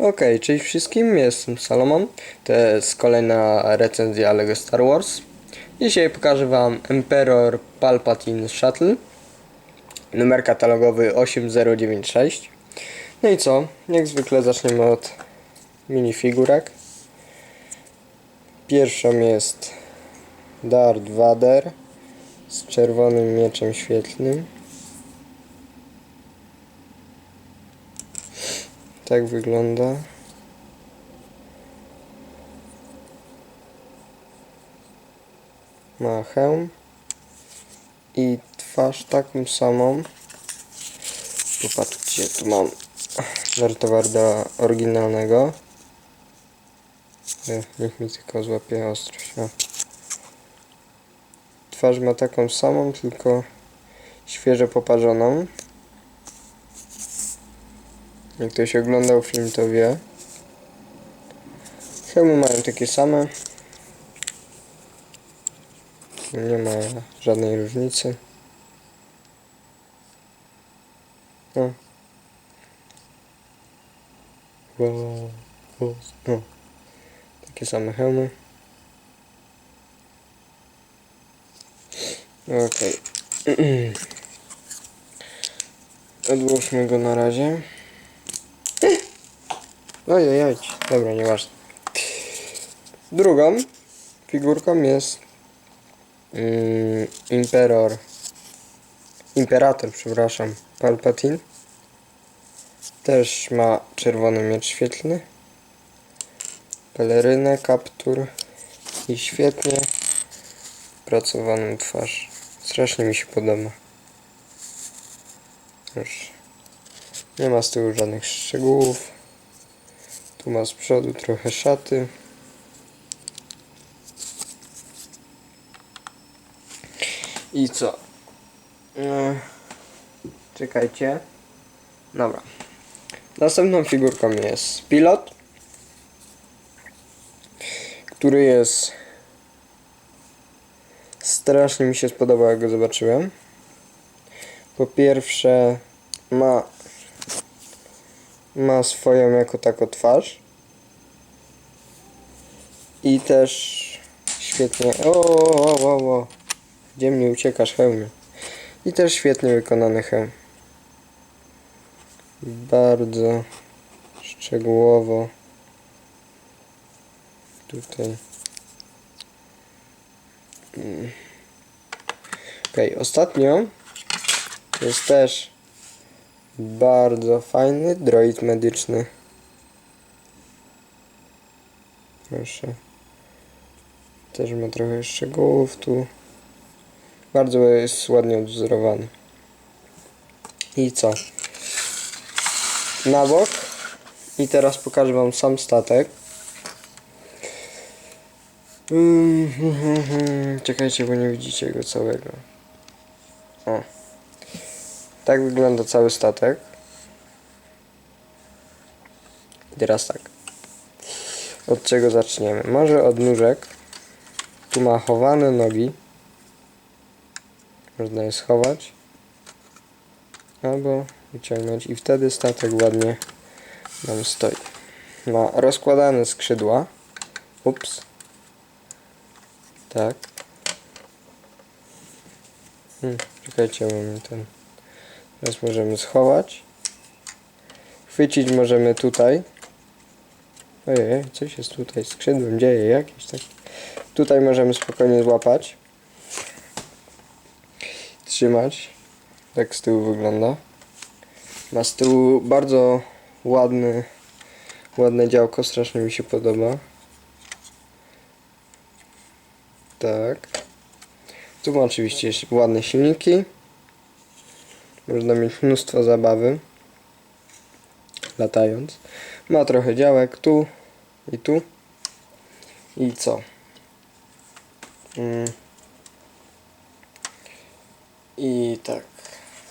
Okej, cześć wszystkim, jestem Salomon. To jest kolejna recenzja LEGO Star Wars. Dzisiaj pokażę Wam Emperor Palpatine Shuttle. Numer katalogowy 8096. No i co? Jak zwykle zaczniemy od minifigurek. Pierwszą jest Darth Vader z czerwonym mieczem świetlnym. Tak wygląda. Ma hełm i twarz taką samą. Popatrzcie, tu mam Dartowarda oryginalnego. E, Niech mi tylko złapie ostrość. O. Twarz ma taką samą, tylko świeżo poparzoną. Jak ktoś oglądał film, to wie. Hełmy mają takie same. Nie ma żadnej różnicy. O. Wow. wow. O. Takie same hełmy. Okej. Odłóżmy go na razie. Ojej, dobra, nieważne. Drugą figurką jest mm, Imperor. Imperator, przepraszam, Palpatine. Też ma czerwony miecz świetlny. Pelerynę, kaptur i świetnie pracowaną twarz. Strasznie mi się podoba. Już nie ma z tyłu żadnych szczegółów. Tu ma z przodu trochę szaty. I co? E, Czekajcie. Dobra. Następną figurką jest pilot, który jest strasznie mi się spodobał jak go zobaczyłem. Po pierwsze ma ma swoją jako tako twarz. I też świetnie. O, o, o, o. Gdzie mnie uciekasz, hełmie? I też świetnie wykonany hełm. Bardzo szczegółowo. Tutaj. Mm. Okej, ostatnio jest też bardzo fajny droid medyczny. Proszę. Też ma trochę szczegółów tu. Bardzo jest ładnie odwzorowany. I co? Na bok. I teraz pokażę wam sam statek. Mm, Czekajcie, bo nie widzicie go całego. O. Tak wygląda cały statek. Teraz tak. Od czego zaczniemy? Może od nóżek. Tu ma chowane nogi. Można je schować. Albo wyciągnąć i wtedy statek ładnie nam stoi. Ma rozkładane skrzydła. Ups. Tak. Hmm, czekajcie, mamy ten. Teraz możemy schować. Chwycić możemy tutaj. Ojej, coś jest tutaj skrzydłem dzieje jakieś tak. Tutaj możemy spokojnie złapać. Trzymać. Tak z tyłu wygląda. Ma z tyłu bardzo ładny, ładne działko, strasznie mi się podoba. Tak. Tu ma oczywiście ładne silniki. Można mieć mnóstwo zabawy latając. Ma trochę działek tu i tu. I co? Mm. I tak,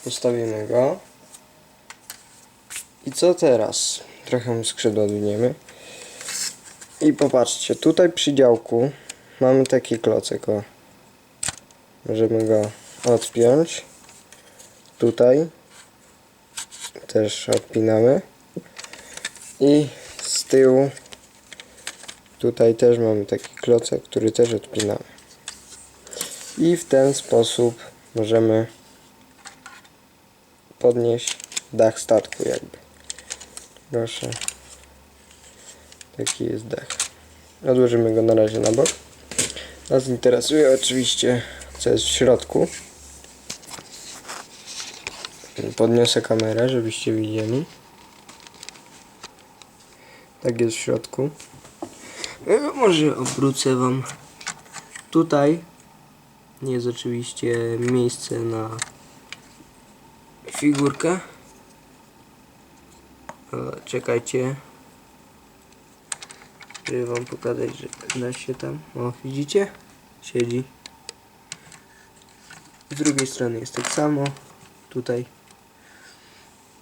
postawimy go. I co teraz? Trochę skrzydła odwiniemy. I popatrzcie, tutaj przy działku mamy taki klocek, o. Możemy go odpiąć. Tutaj też odpinamy. I tyłu tutaj też mamy taki klocek, który też odpinamy. I w ten sposób możemy podnieść dach statku jakby. Proszę. Taki jest dach. Odłożymy go na razie na bok. Nas interesuje oczywiście co jest w środku. Podniosę kamerę, żebyście widzieli. Tak jest w środku. E, Może obrócę wam. Tutaj jest oczywiście miejsce na figurkę. Czekajcie. Żeby wam pokazać, że da się tam. O, widzicie? Siedzi. Z drugiej strony jest tak samo. Tutaj.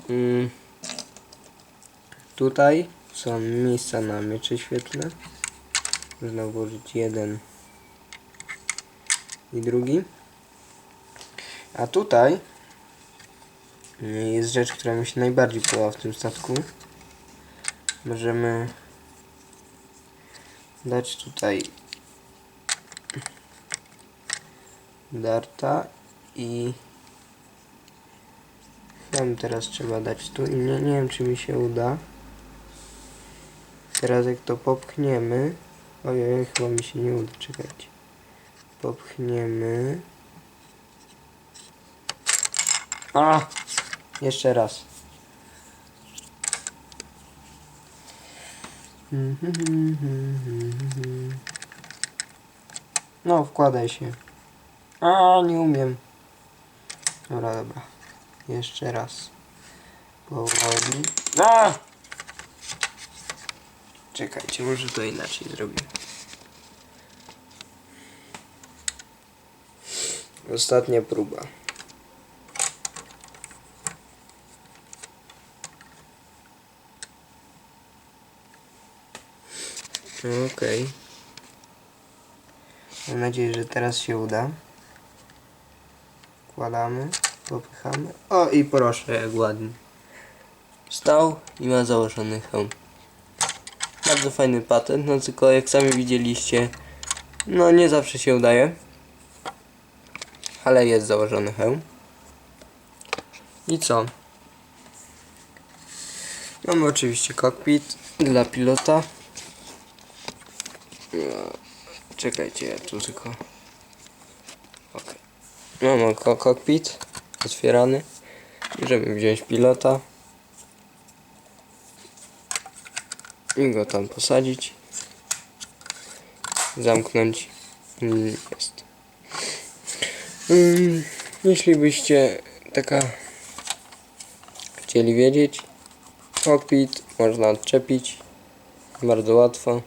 Mm. Tutaj są miejsca na miecze świetlne. Można włożyć jeden i drugi. A tutaj jest rzecz, która mi się najbardziej podoba w tym statku. Możemy dać tutaj darta i tam teraz trzeba dać tu i nie, nie wiem czy mi się uda. Teraz jak to popchniemy Ojej, chyba mi się nie uda, czekajcie. Popchniemy. A! Jeszcze raz. No, wkładaj się. A, nie umiem. Dobra, dobra. Jeszcze raz. Powoli. A! Czekajcie, może to inaczej zrobię. Ostatnia próba. Okej. Mam nadzieję, że teraz się uda. Wkładamy, popychamy. O i proszę, jak ładnie. Stał i ma założony hełm. Bardzo fajny patent, no tylko jak sami widzieliście, no nie zawsze się udaje. Ale jest założony hełm. I co? Mamy oczywiście kokpit dla pilota. No, Czekajcie, ja tu tylko... Ok. Mamy ko kokpit otwierany. Możemy wziąć pilota. I go tam posadzić. Zamknąć. Jest. Mm, Jeśli byście taka chcieli wiedzieć, kokpit można odczepić bardzo łatwo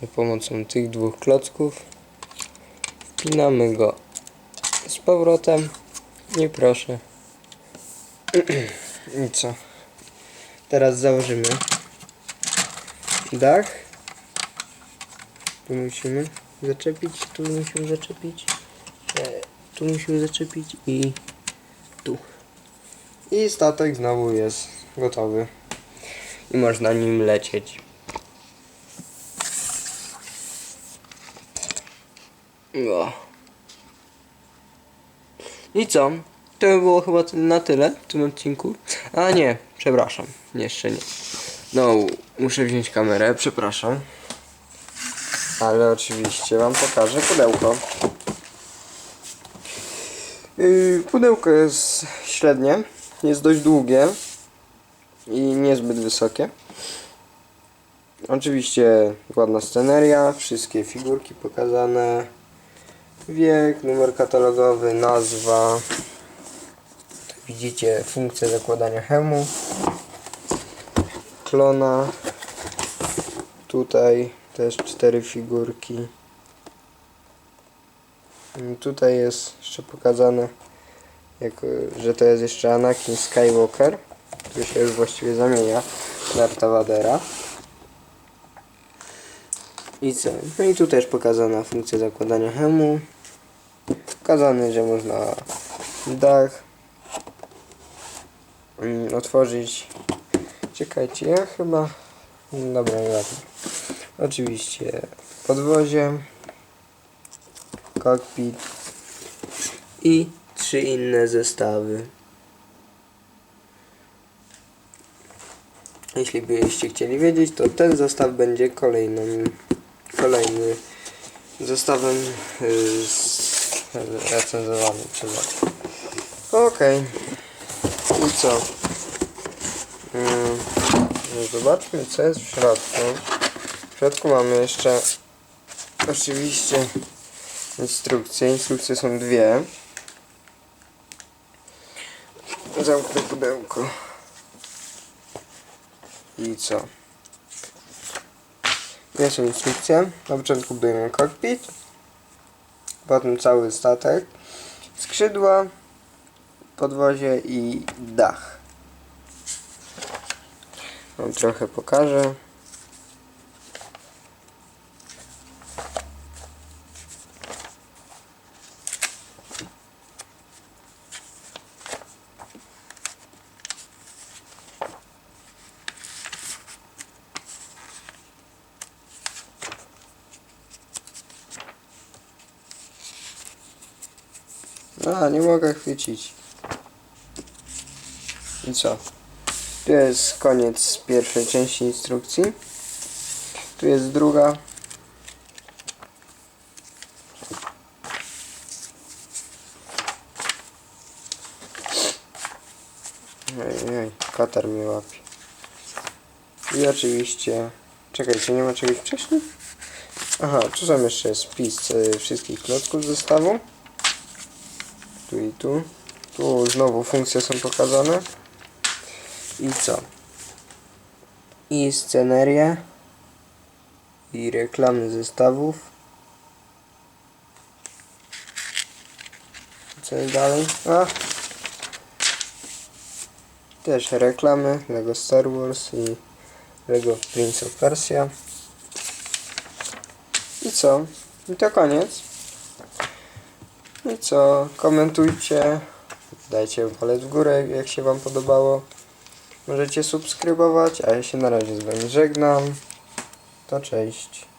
za pomocą tych dwóch klocków. Wpinamy go z powrotem i proszę. I co? Teraz założymy dach. Tu musimy zaczepić, tu musimy zaczepić, e, tu musimy zaczepić i tu. I statek znowu jest gotowy. I można nim lecieć. O. I co? To by było chyba na tyle w tym odcinku. A nie, przepraszam. Jeszcze nie. No, muszę wziąć kamerę, przepraszam. Ale oczywiście wam pokażę pudełko. Yy, pudełko jest średnie, jest dość długie i niezbyt wysokie. Oczywiście ładna sceneria, wszystkie figurki pokazane, wiek, numer katalogowy, nazwa. Widzicie funkcję zakładania hełmu, klona, tutaj też cztery figurki. I Tutaj jest jeszcze pokazane, jak, y, że to jest jeszcze Anakin Skywalker, który się już właściwie zamienia Darta Vadera. I co? No i tu też pokazana funkcja zakładania hełmu. Pokazane, że można dach mm, otworzyć czekajcie, ja chyba... Dobra, ładnie. Oczywiście podwozie, kokpit i trzy inne zestawy. Jeśli byście chcieli wiedzieć, to ten zestaw będzie kolejnym, kolejny zestawem y, z- recenzowanym przeze. Okej. I co? Mm, zobaczmy co jest w środku. W środku mamy jeszcze oczywiście instrukcje. Instrukcje są dwie. Zamknę pudełko. I co? Jest instrukcja. Na początku budujemy kokpit. Potem cały statek. Skrzydła, podwozie i dach. Wam trochę pokażę. A, nie mogę chwycić. I co? Tu jest koniec pierwszej części instrukcji. Tu jest druga. Ojej, katar mnie łapie. I oczywiście... Czekajcie, nie ma czegoś wcześniej? Aha, tu są jeszcze spis wszystkich klocków zestawu. Tu i tu. Tu znowu funkcje są pokazane. I co? I sceneria. I reklamy zestawów. Co jest dalej? A! Też reklamy Lego Star Wars i Lego Prince of Persia. I co? I to koniec. I co? Komentujcie. Dajcie palec w górę, jak się Wam podobało. Możecie subskrybować, a ja się na razie z Wami żegnam. To cześć.